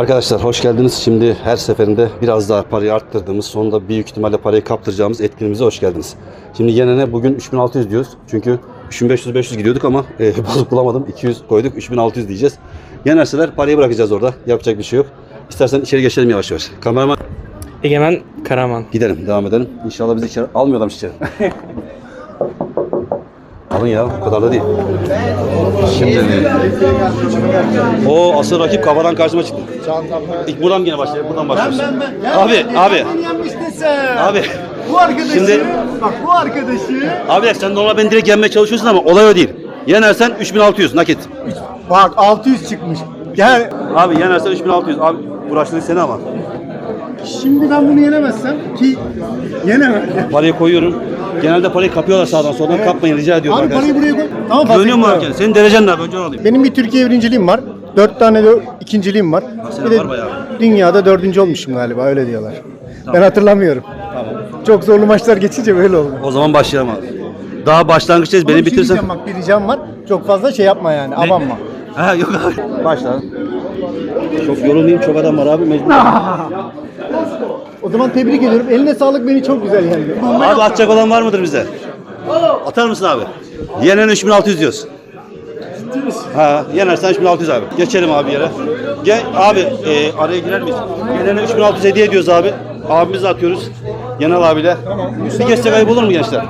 Arkadaşlar hoş geldiniz. Şimdi her seferinde biraz daha parayı arttırdığımız, sonunda büyük ihtimalle parayı kaptıracağımız etkinliğimize hoş geldiniz. Şimdi yenene bugün 3600 diyoruz. Çünkü 3500-500 gidiyorduk ama e, bozuk bulamadım. 200 koyduk, 3600 diyeceğiz. Yenerseler parayı bırakacağız orada. Yapacak bir şey yok. İstersen içeri geçelim yavaş yavaş. Kameraman Egemen Karaman. gidelim, devam edelim. İnşallah bizi içeri almıyorlarmış içeri. Alın ya, bu kadar da değil. Şimdi o asıl rakip kafadan karşıma çıktı. İlk buradan yine başlayalım. Buradan başlıyoruz. Abi, abi, Yenmiştin sen. abi. Bu arkadaşı, Şimdi- bak bu arkadaşı. Abi sen normal beni direkt yenmeye çalışıyorsun ama olay o değil. Yenersen 3600 nakit. Bak 600 çıkmış. Gel. Abi yenersen 3600. Abi uğraştırdık seni ama. Şimdi ben bunu yenemezsem ki yenemem. Parayı koyuyorum. Genelde parayı kapıyorlar sağdan soldan. Kapmayın rica ediyorum Abi parayı arkadaşlar. buraya koy. Tamam fazla musun gitme. abi? Senin derecen ne abi? Önce onu alayım. Benim bir Türkiye birinciliğim var. Dört tane de ikinciliğim var. senin Bir de var bayağı. dünyada dördüncü olmuşum galiba öyle diyorlar. Ben hatırlamıyorum. Çok zorlu maçlar geçince böyle oldu. O zaman başlayalım abi. Daha başlangıçtayız. Beni bir şey bitirsen. diyeceğim bak bir ricam var. Çok fazla şey yapma yani. Abanma. Ha yok abi. Başla. Çok yorulmayayım. Çok adam var abi. Mecbur. O zaman tebrik ediyorum. Eline sağlık beni çok güzel yendi. Abi atacak olan var mıdır bize? Atar mısın abi? Yenen 3600 diyoruz. Ha, yenersen 3600 abi. Geçelim abi yere. Gel abi e, araya girer miyiz? Yenene 3600 hediye ediyoruz abi. Abimizi atıyoruz. Yenal abiyle. Bir geçse kayıp olur mu gençler?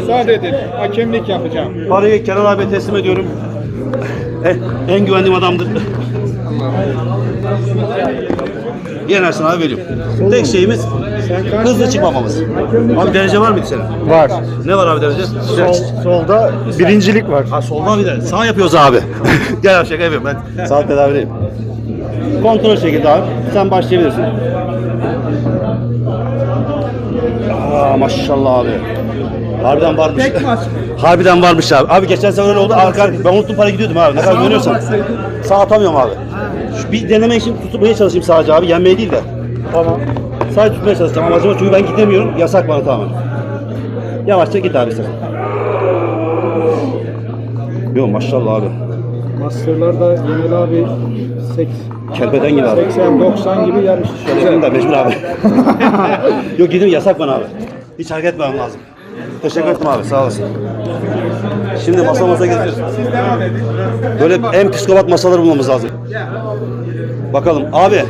Müsaade edin. Hakemlik yapacağım. Parayı Kenan abiye teslim ediyorum. En güvendiğim adamdır. Yenersin abi veriyorum. Tek şeyimiz hızlı çıkmamamız. Abi derece var mıydı senin? Var. Ne var abi derece? solda birincilik var. Ha soldan bir de sağ yapıyoruz abi. Gel abi şaka yapıyorum ben. Sağ tedavideyim. Kontrol şekilde abi. Sen başlayabilirsin. Aa maşallah abi. Harbiden varmış. Harbiden varmış abi. Abi geçen sefer öyle oldu. Arka, ben unuttum para gidiyordum abi. Ne kadar dönüyorsam. Sağ atamıyorum abi. Şu bir deneme için tutmaya çalışayım sadece abi. Yenmeye değil de. Tamam. Sadece tutmaya çalışacağım amacıma çünkü ben gidemiyorum. Yasak bana tamamen. Yavaşça git abi sen. Yok maşallah abi. Masterlarda Yenil abi 80, Kerpeden gibi abi. 80-90 gibi yarış. Şerefim de mecbur abi. Yok gidin yasak bana abi. Hiç hareket etmem lazım. Teşekkür ederim abi sağ olasın. Şimdi masa masa geziyoruz. Böyle en psikopat masaları bulmamız lazım. Bakalım abi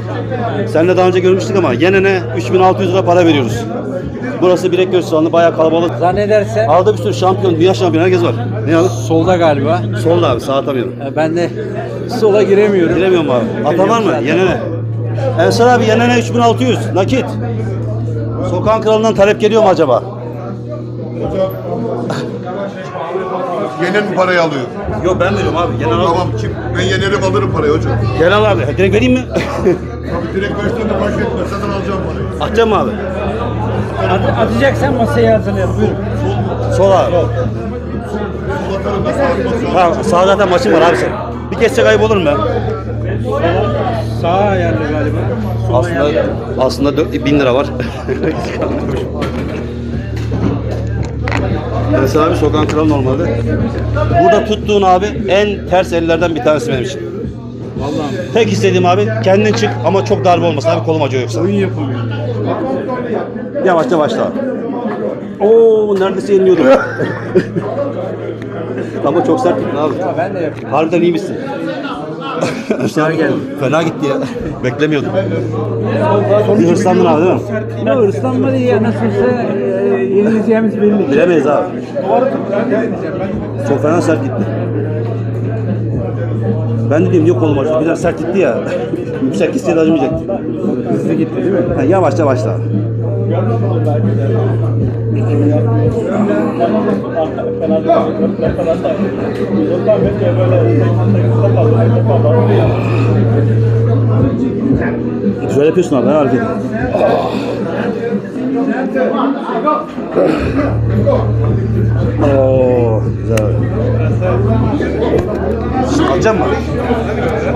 seninle daha önce görmüştük ama yenene 3600 lira para veriyoruz. Burası Bilek Göz Salonu bayağı kalabalık. Zannederse Aldı bir sürü şampiyon, dünya şampiyonu herkes var. Ne aldı? solda galiba. Solda abi sağ atamıyorum. E, Ben de sola giremiyorum. Giremiyorum abi. Ata var mı? Yenene. Ensar abi yenene 3600 nakit. Sokağın kralından talep geliyor mu acaba? Yenen mi parayı alıyor? Yok ben veriyorum abi. Yenen al. Tamam kim? Ben yenerim alırım parayı hocam. Gel al abi. Direkt vereyim mi? Tabii direkt versen de fark etmez. Zaten alacağım parayı. Atacağım mı abi? At- atacaksan masaya hazırlayalım. Buyurun. Sol abi. Ha, sağ zaten maçım var abi sen. Bir geçse kayıp olur mu ben? Sağ ayarlı galiba. Aslında aslında 4000 lira var. Ensar abi sokağın kralı normalde. Burada tuttuğun abi en ters ellerden bir tanesi benim için. Vallahi Tek istediğim abi kendin çık ama çok darbe olmasın abi kolum acıyor yoksa. oyun yapamıyor. Yavaşça başla. Oo neredeyse yeniliyordum. ama çok sert gittin abi. Ben de yapayım. Harbiden iyi misin? Geldi. Fena gitti ya. Beklemiyordum. Bir hırslandın abi değil mi? Ama ıslanmadı ya nasılsa e, yenileceğimiz belli. Bilemeyiz abi. Çok fena sert gitti. Ben de diyeyim niye kolum acıdı? Biraz sert gitti ya. Yüksek gitseydi acımayacaktı. Hızlı gitti değil mi? Ha, yavaşça başla abi. Güzel yapıyorsun abi ha hareketi. Oo, güzel. Alacak mı?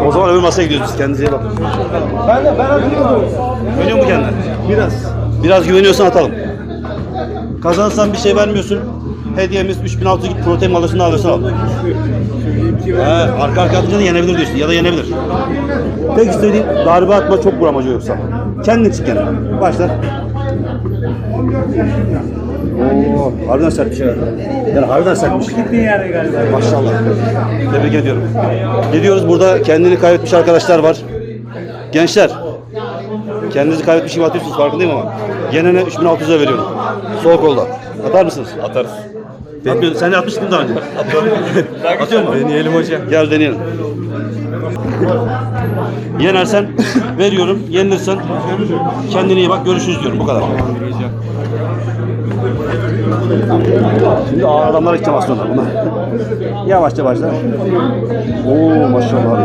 O zaman öbür masaya gidiyoruz biz. Kendinize iyi bakın. Ben de ben hatırlıyorum. Güveniyor mu kendine? Biraz. Biraz güveniyorsan atalım. Kazanırsan bir şey vermiyorsun. Hediyemiz 3600 git protein alırsın alırsan al. He, arka arka atınca da yenebilir diyorsun ya da yenebilir. Tek istediğin darbe atma çok vuramaca yoksa. Kendin çık gene. Başla. Oo, harbiden sert bir şey. Yani harbiden sertmiş. Gittiğin yerde galiba. Maşallah. Tebrik ediyorum. Gidiyoruz burada kendini kaybetmiş arkadaşlar var. Gençler. Kendinizi kaybetmiş gibi atıyorsunuz farkındayım ama. Yenene 3600'e veriyorum. Sol kolda. Atar mısınız? Atarız. Bekliyorum. Sen de atmıştın daha önce. Atıyorum. Atıyor mu? Deneyelim hocam. Gel deneyelim. Yenersen veriyorum. Yenilirsen kendine iyi bak. Görüşürüz diyorum. Bu kadar. Şimdi ağır adamlara gideceğim aslında buna. Yavaşça başla. Oo maşallah.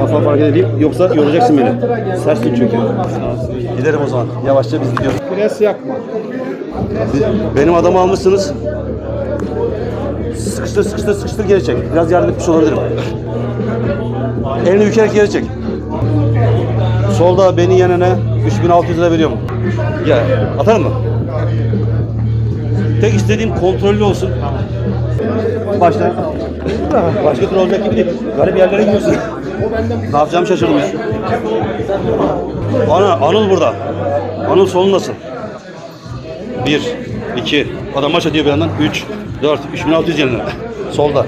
Hafif hareket edeyim yoksa yoracaksın beni. Sertsin çünkü. Gidelim o zaman. Yavaşça biz gidiyoruz. Pres yakma. Benim adamı almışsınız. Sıkıştır sıkıştır sıkıştır geri çek. Biraz yardım etmiş olabilirim. Elini bükerek geri çek. Solda beni yenene 3600 lira veriyorum. Gel. Atar mı? Tek istediğim kontrollü olsun. Başla. Başka türlü olacak gibi değil. Garip yerlere gidiyorsun. ne yapacağımı şaşırdım ya. Ana, Anıl burada. Anıl solundasın. 1, 2, adam maç atıyor bir yandan. 3, 4, 3600 yenilene. Solda.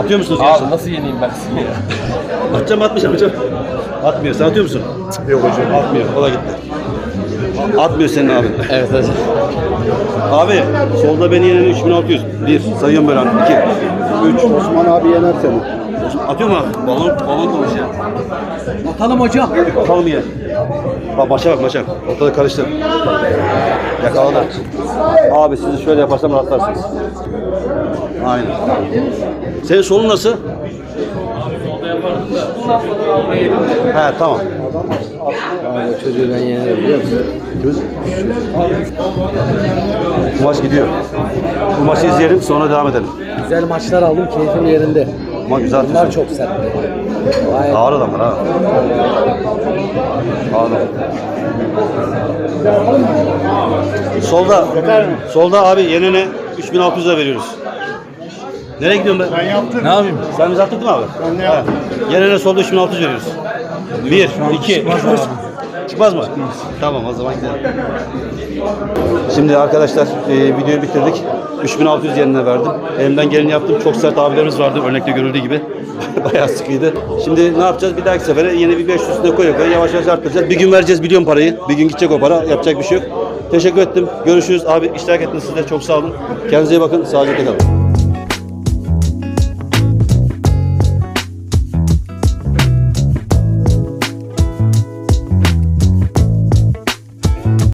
Atıyor musunuz? Abi nasıl yeneyim ben seni ya? Atacağım atmayacağım atacağım. Atmıyor. Sen atıyor musun? Yok hocam. Atmıyor. O da gitti. Atmıyor senin abin. Evet hocam. Abi solda beni yenen 3600. 1. Sayıyorum böyle. 2. 3. Osman abi yener seni. Atıyor mu? Balon, balon konuşuyor. Atalım hocam. Atalım yine. Bak başa bak başa. Ortada karıştı. Yakaladı. Abi sizi şöyle yaparsam rahatlarsınız. Aynen. Senin solun nasıl? He tamam. Çocuğu ben yenerim biliyor musun? Bu maç gidiyor. Bu maçı izleyelim sonra devam edelim. Güzel maçlar aldım. Keyfim yerinde. Ama güzel. Bunlar çok sertti. Gayet Ağır adamlar ha. Ağır. Solda. Solda abi yenene 3600 lira veriyoruz. Nereye gidiyorsun ben? Ben yaptım. Ne yapayım? Sen bizi attırdın mı abi? Ben ne yaptım? Yenene solda 3600 veriyoruz. 1, 2, 3. Çıkmaz mı? Tamam o zaman gidelim. Şimdi arkadaşlar e, videoyu bitirdik. 3600 yerine verdim. Elimden geleni yaptım. Çok sert abilerimiz vardı örnekte görüldüğü gibi. Bayağı sıkıydı. Şimdi ne yapacağız? Bir dahaki sefere yeni bir 500 üstüne koya yavaş yavaş arttıracağız. Bir gün vereceğiz biliyorum parayı. Bir gün gidecek o para. Yapacak bir şey yok. Teşekkür ettim. Görüşürüz. Abi iştirak ettiniz siz de. Çok sağ olun. Kendinize iyi bakın. Sağlıcakla kalın.